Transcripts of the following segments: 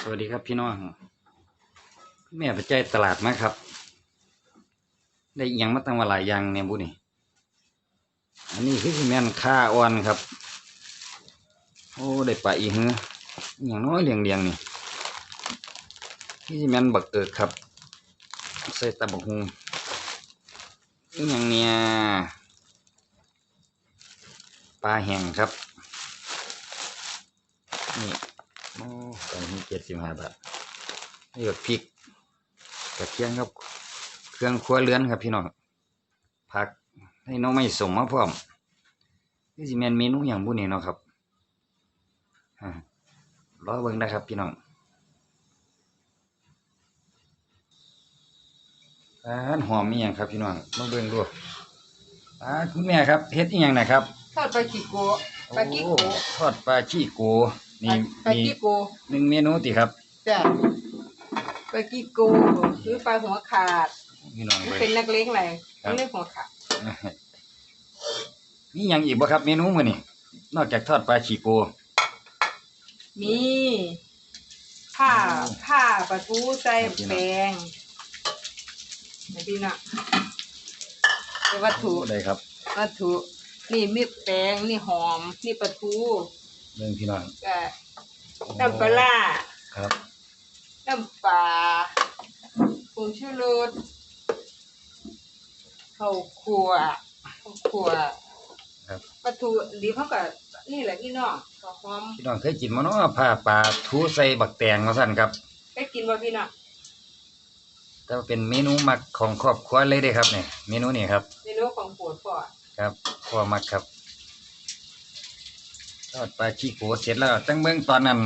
สวัสดีครับพี่น้องแม่ไปใจายตลาดมาครับ ได้ยังมาตั้งว่าหลายอย่างเนี่ยบุนี่อันนี้คือแม่นค่าอ่อนครับ โอ้ได้ปลาอีหืออย่างน้อยเลียงเลียงนี่ที่แม่นบักเอิกครับใส่ตะบักฮุงอย่างเนี่ยปลาแห้งครับนี่ อ้ตอนนี้เจ็ดสิบห้าบาทนี่ก็พริกกระเทียมครับ เครื่องครัวเรือนครับพี่น้องผักให้น้องไม่สมมาพร้อมนี่สิแมนเมนูอย่างบุนี่เนาะครับอ่ารอเบิ่งนะครับ พี่น้องอ่าหอมมีอย่างครับ พี่น้องมาเบิ่งดูอ่าคุณแม่ครับเฮ็ดอีหยังนะครับทอดปลาจิโกะปลาจิโกะโอ้ทอดปลาชีโก นี่ปลามีจิโกะหนึ่งเมนูติครับจ้ะปลาจิโกะหรือปลาหัวขาดพี่น้องมันเบิ่งเป็นนักเลงอะไรครับมันเรียกหัวขาดนี่ยังอีกบ่ครับ เมนูมื้อนี้นอกจากทอดปลาชีโก มีผ้าผ้าปลาทูใส่แป้งนะพี่น่ะเป็นวัตถุ ได้ครับ วัตถุ นี่มีแป้งนี่หอม นี่ปลาทู เบิ่งพี่น้องก็น้ำปลาร้าครับน้ำปลาผงชูรสข้าวคั่วข้าวคั่วครับปลาทูดีเขาก็นี่แหละพี่น้องข้าวหอมพี่น้องเคยกินบ่เนาะผ้าปลาทูใส่บักแตงว่าซั่นครับไปกินบ่พี่น้องแต่ว่าเป็นเมนูมักของครอบครัวเลยเด้ครับเนี่ยเมนูนี้ครับ เมนูของโปรดพ่อครับพ่อมักครับ ทอดปลาชีโกเสร็จแล้วจังเบิ่งตอนนั้น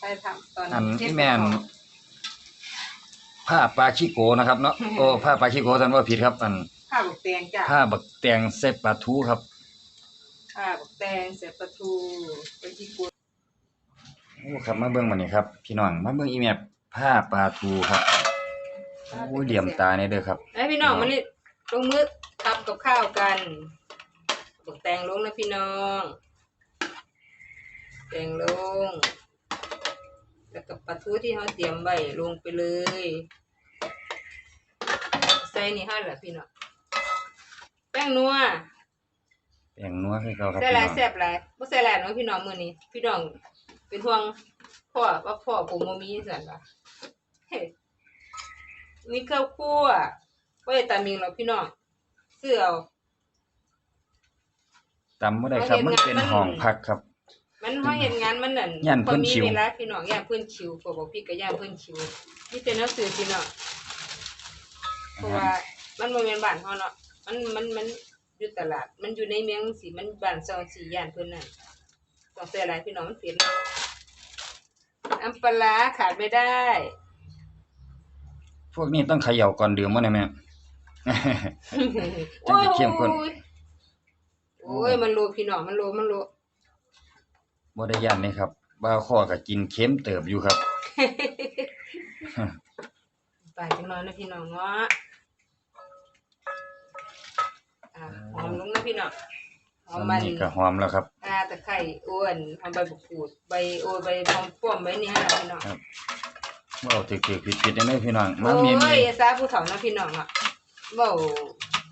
ไปทำตอนอันเทศที่แม่นพ่อผ้าปลาชีโกนะครับเนาะโอ้ผ้าปลาชีโกท่านว่าผิดครับ อันข้าวบักแตงจ้ะผ้าบักแตงใส่ปลาทูครับข้าวบักแตงเสร็จปลาทูไปที่กุนโอ้ครับมาเบิ่งมานี่ครับ พี่น้องมาเบิ่งอีแมพผ้าปลาทูครับโอ้ยเหลี่ยมตาเนี่ยเด้อครับ ไอ้พี่น้องมันนี่ลงมือทำกับข้าวกันบักแตงลงนะพี่น้อง แตงลง แล้วกับปลาทูที่เขาเตรียมไว้ลงไปเลย ใส่นี่ให้แหละพี่น้องแป้งนัวแป้งนัวคือเขาครับใส่พี่หลายน้องแซ่บหลายบ่ใส่หลายเนาะพี่น้องมื้อนี้ พี่น้องเป็นห่วงพ่อว่าพ่อผมบ่มีสั่นล่ะเฮ้ยมีข้าวคั่วบ่ได้ตามิงหรอกพี่น้องซื้อเอา ตำบ่ได้ครับ มันเป็นห้องพักครับ มันเฮาเฮ็ดงานมันนั่นย่านเพิ่นบ่มีชิวเวลาพี่น้องย่านเพิ่นชิวพวกบอกพี่ก็ย่านเพิ่นชิวมีแต่หนังสือพี่น้องเพราะว่ามันบ่แม่นบ้านเฮาเนาะมันมันมันอยู่ตลาด มันอยู่ในเมืองสิมันบ้านซองสีย่านเพิ่นนั่นต้องใส่หลายพี่น้องมันเปลี่ยนน้ำปลาร้าขาดไม่ได้ พวกนี้ต้องเขย่าก่อนดื่มบ่ได้แม่ จังสิเข้มข้นโอ้ยโอ้ย มันโลพี่น้องมันโลมันโล บ่ได้ย่านนี่ครับบ่าวข้อก็กินเค็มเติบอยู่ครับไปจังน้อยนะพี่น้องเนาะอะหอมลงนะพี่น้องหอมอันมัน นี้ก็หอมแล้วครับอ่าตะไคร้อ้วนหอมใบบุกูดใบโอยใบหอมป้อมใบนี่ให้พี่น้องครับ บ่เอาถือๆผิดๆได้เด้อพี่น้องโอ้มาเมนูยอย่าซาผู้เฒ่านะพี่น้องอะเว้า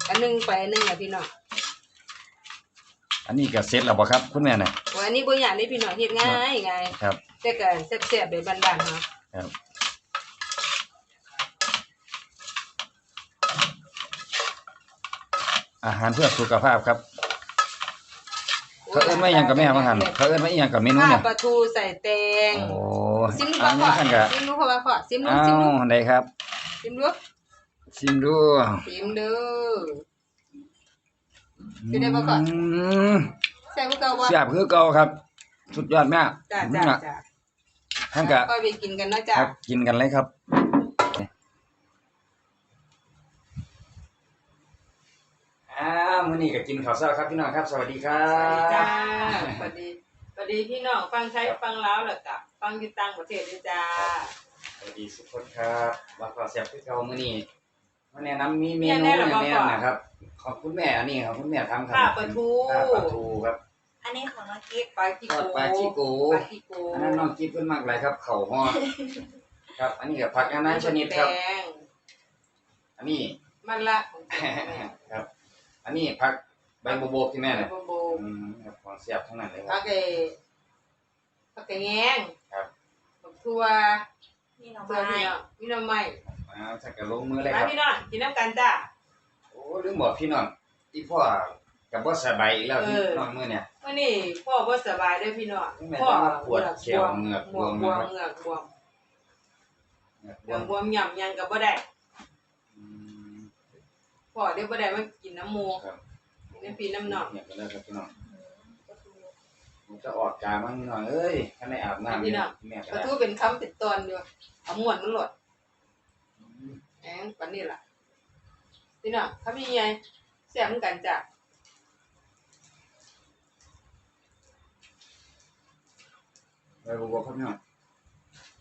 อันหนึงไปอันหนึงอะพี่น้อง อันนี้ก็เสร็จแล้วบ่ครับ คุณแม่น่ะโอ้ยอันนี้บ่อยากได้พี่น้องเฮ็ดง่ายง่ายครับ แต่ก็แซ่บๆแบบบ้านๆเฮาครับอาหารเพื่อสุขภาพครับเขาเอิ้นว่าอิหยังกับแม่ว่าหั่นเขาเอิ้นว่าอิหยังกับเมนูข้าเนี่วยปลาทูใส่แตงโอ้ซิมดูอัก่อนนพ่อนี้ท่านก็ซิมดูพ่อว่าพ่อซิมดูอ้าซิมดูวได้ครับซิมดูชิมดูซิมดู เป็นไงบ้างก่อนอืมแซ่บคือเก่าบ่แซ่บคือเก่าครับ สุดยอดแม่จ้าจ้าจ้าท่านก็ก็ไปกินกันนะจ้าครับกินกันเลยครับ อ้าวมื้อนี้ก็กินข้าวเช้าครับพี่น้องครับ สวัสดีครัสวัสดีบจ้าสวัสดีสวัสดีพี่น้องฟังไทยฟังลาวแล้วก็ฟังอยู่ต่างประเทศด้วยจ้า สวัสดีทุกคนครับว่าข้าวแซ่บคือเก่ามื้อนี้ มาแนะนำมีเมนูแน่ๆเหรอแน่พ่อๆนะครับ ขอบคุณแม่อันนี้ครับคุณแม่ทำครับข้าวปลาทูข้าวปลาทูครับ อันนี้ของน้องกิ๊กปลาจิทอโกดปลาชิโกปลาจิโกอันนั้นน้องกิ๊บเพิ่นมากหลายครับ เข่าห่อครับ อันนี้ก็ผักนานาชนิดครับแดงอันนี้มันละของแม่ครับ อันนี้ผักใบโบโบกที่แม่แม่เนี่ยโบโบอืมครับของเสียบทั้งนั้นเลยคปลารับเกปลาเกแงงครับบักทั่วนี่หน่อเสื้อไม้พี่น้องพี่น้องใหม่ มาสักกะลงมือเลยมาครับพี่น้องกินน้ำกันจ้า โอ้ลืมบอกพี่น้องอีพ่อกับบ่สบายอีกแล้วพี่เออน้องมื้อเนี่ย วันนี้พ่อบ่สบายเด้อพี่น้องแม่พ่อต้องมาปวดแขวเหงือกบบววมมบวมนะครับ เหงือกบวมเนี่ยเหงือกบวมหย่ำยังก็บ่ได้อืมพ่อเดี๋ยวบ่ได้มากินน้ำหมูครับน้ำปีน้ำหนองเนี่ยก็ได้ครับพี่น้องอืมก็คือมันจะออกกามั่งหน่อยเอ้ยถ้าไม่อาบน้ำพี่น้องแม่ก็ก็ได้ถือเป็นคำติดตอนอยู่เอาม่วนมันโลด แหงปานนี้ล่ะพี่น้องคำยังไงแซ่บเหมือนกันจ้ะไปบ่บอกครับพี่น้อง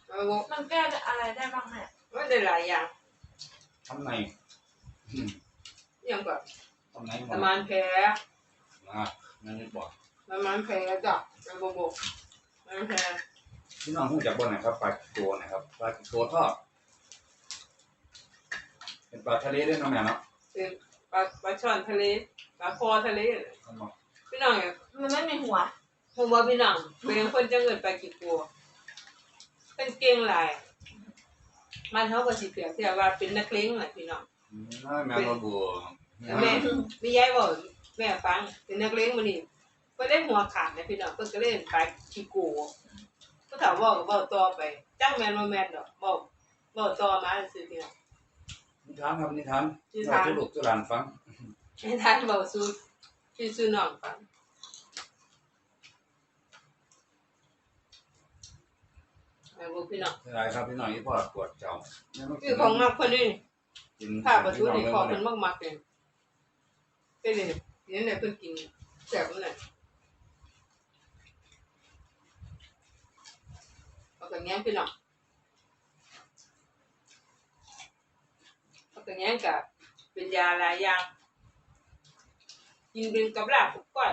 เอาบ่มันแก้อะไรได้บ้างแม่มันได้หลายอย่างทำไมอืมอหยังก็ทำไมสมานแผลอ่านั่นนี่บอกสมานแผลจ้ะเอาบ่บ่สมานแผลพี่น้องรู้จักบ่นะครับปลาโกนะครับปลาโกทอด เป็นปลาทะเลด้วยเนาะแม่เนาะเป็นปลาปลาช่อนทะเลปลาคอทะเลครับเนาะพี่น้องเนี่ยมันไม่มีหัว ผมว่าพี่น้องเป็นคนจังเกิดไปกี่ปัวเป็นเก่งหลาย มันเขาก็สิเปรียบเทียบว่าเป็นนักเลงแหละพี่น้องอืมน้อยแม่บ่บัวแม่มียายบอกแม่ฟังเป็นนักเลงมื้อนี้ก็ได้หัวขาดนะพี่น้องเพิ่นก็เล่นไปขี้โกก็ถามเว่าก็เว้าต่อไปจังแม่นบ่แม่นดอกเว้าเว้าต่อมาซื่อพี่น้อง นิทานครับนิทานนิทาน เราทุกลูกทุกหลานฟังให้ท่านเว้าสู่พี่สู่น้องฟังแม่บอกพี่น้องเท่าไหรครับพี่น้องอีพ่อปวดเจ้าแม่มากิคือของมักเพิ่นนี่กินข้าประตูนี่ขอพี่เพิ่นมากๆเลยเป็นนี่นี่ไหนเพิ่นกินแซ่บนั่นแหละเอาแต่แง้มพี่น้องเอาแต่แง้มกับเป็นยาหลายอย่างกินเป็นกับลาบกับก้อย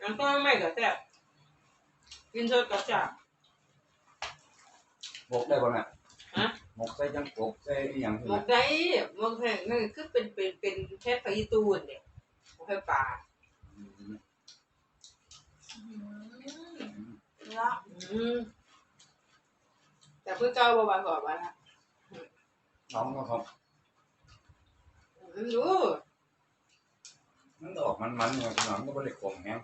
อันก็ไม่ก็แซ่บกินสดกับจ้าหมกได้บ่แม่ฮะหมกใส่จังกบใส่อีหยังหมกได้หมกแห้งนั่นคือเป็นเป็นเป็นแค่ไฟตูนเนี่ยหมกไฟป่าอืมอืมแล้วอืมแต่เพื่อเก้าบาก่อนมาละน้องก็ครับ อืมรู้มันออกมันๆเนี่ยพี่น้องก็บ่ได้ขมแฮง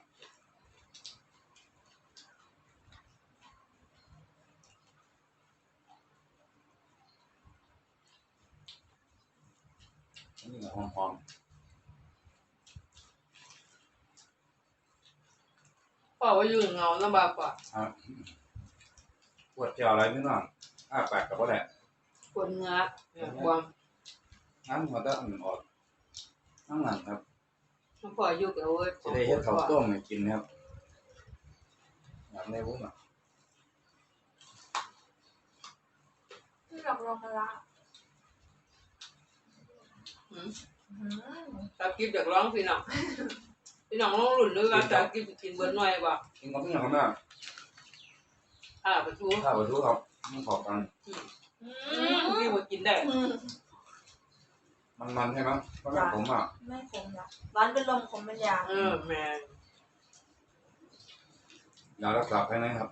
อันนี้ก็หอมพ่อว่าอยู่เงาลำบากกว่าๆครับปวดเจ้าอะไรพี่น้องอ้าปากก็บ่ได้ปวดเหงือกเนี่ยบวม งั้นมันก็อันออกนั่งหลังครับพ่ออยู่กับเว้ยจะได้เฮ็ดข้าวต้มให้กินครับอยากได้บุ้งอะที่หลอกลวงกันละอืมอืมตากิบอยากร้องพี่น้องพี่น้องร้องหลุ่นด้วยว่าตากิบจะกินเบิร์ดหน่อยบ่กินกับพี่น้องแม่อ่าประตูข้าวไปดูครับมันขอบกันอืมพี่ว่ากินได้อืม มันมันๆใช่ไหมเพราะว่าผมอะไม่ขมละร้านเป็นลมขมเป็นยาเออแม่ยารักษาภายในครับ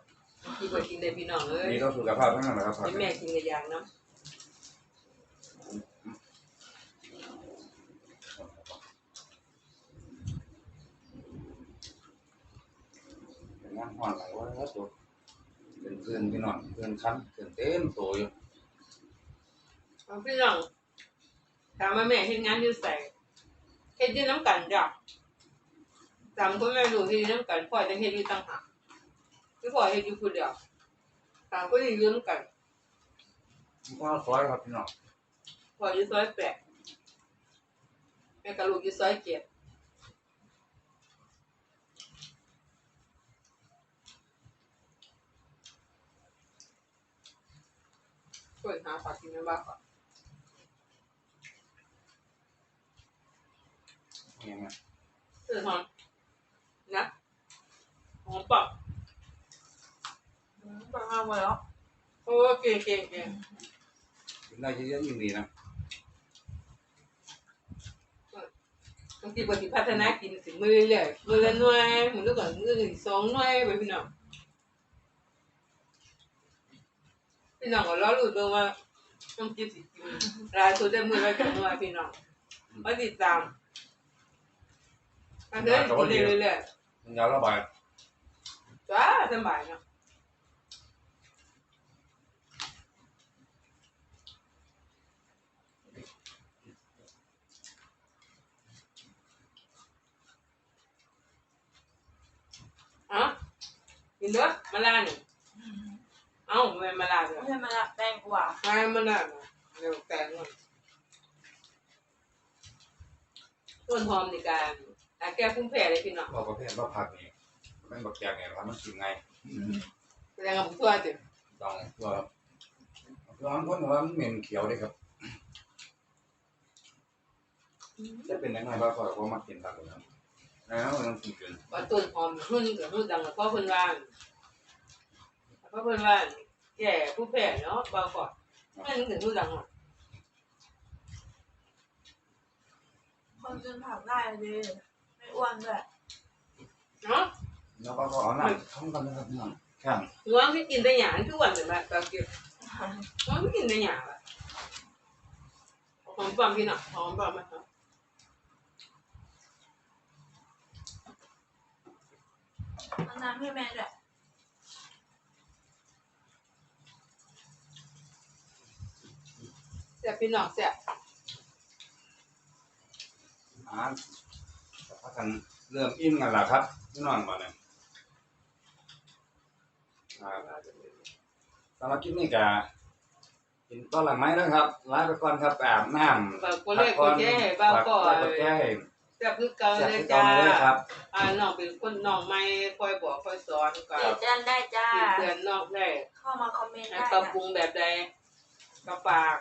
กินว่ากินได้พี่น้องเลยนี่ก็สุขภาพทั้งนั้นแหละครับให้แม่กินกับยางน้เป็นงานห่อนหลายว่าแล้วตัวเป็นเพื่อนพี่น้องเพื่อนคันเพื่อนเต็มโตอยู่ำเอาพี่น้อง ถามว่าแม่เฮ็ดงานอยู่ใส่เฮ็ดอยู่น้ำกันจ้ะจำคนแม่ดูเฮ็ดอยู่น้ำกันพ่อจะเฮ็ดอยู่ต่างหากพี่พ่อเฮ็ดอยู่คนเดียวต่างคนอยู่น้ำกันมันก็ซอยครับพี่น้องพ่ออยู่ซอยแปดแม่กับลูกอยู่ซอยเจ็ดช่วยหาผักกินในบ้านก่อน ยังไงสื่อหอมนะหอมปอกปอกเอาไว้แล้วโอ้เก่งเก่งเก่งได้เยอะๆยิ่งดีนะบางทีบางทีพัฒนากินถึงมือเลยมือละหน่วยเหมือละก่อนมือถึงสองหน่วยไปพี่น้องพี่น้องก็รอรู้เบิ่ว่าต้องกินสิกินรายตัวได้มือละกี่หน่วยพี่น้องมาติดตาม อันเดินกินได้เรื่อยมันยาวระบายๆจ้าสบายเนาะอะกินเด้อมาลานี่เอ้าแม่มาลาเด้อไม่ใช่มาละแตงกว่ามามาลาเร็วแต่งมันต้นหอมในการ อาแก้ภูมิแพ้เลยพี่น้องเราประเภทว่าผักนี่มันบักแกงไงครับมันกินไงแสดงกับตัวจิต้องตัวตัวอันคนว่ามันเหม็นเขียวเลยครับจะเป็นยังไงบ้างก็ว่ามากินตามกันแล้วมันต้องกินกันว่าต้นหอมหุ่นกับหุ่นดังกับพ่อเพิ่นว่าพ่อเพิ่นว่าแก่ผู้แพ้เนาะเบาก่อนมันถึงหุ่นดังอะคนกินผักได้เลยไม่ อ้วนด้วยเนาะแล้วก็เอาหน้าท้องกันนะครับพี่น้องข้างหัวที่กินได้หยางทุกวันเลยแบบตะเกียบหัวที่กินได้หยางอะหอมปั๊มพี่น้องหอมปั๊มไหมครับเอาน้ำให้แม่ด้วยแซ่บพี่น้องแซ่บอ่านพั กกันเริ่มอิ่มกันแล้วครับพี่น้องมาเนี่ยสำหรับคลิปนี้ก็กินต้นหลังไม้นะครับลาไปก่อนครับไปอาบน้ำฝากกดไลค์กดแชร์ให้เบาก่อนกดแชร์ให้แซ่บคือเก่าแซ่บเลยที่เก่าจ้าเลยครับอ่าน้องเป็นคนน้องใหม่คอยบอกคอยสอนก็เดี๋ยวแจ้งได้จ้าเตือนน้องได้เข้ามาคอมเมนต์ให้ได้ปรับนะปรุงแบบใดก็ฝาก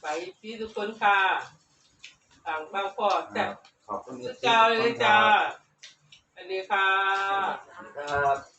ไปพี่ทุกคนค่ะฝากเบาก่อนแซ่บ ขอบคุณคือเก่าเลยจ้าสวัสดีค่ะ ครับ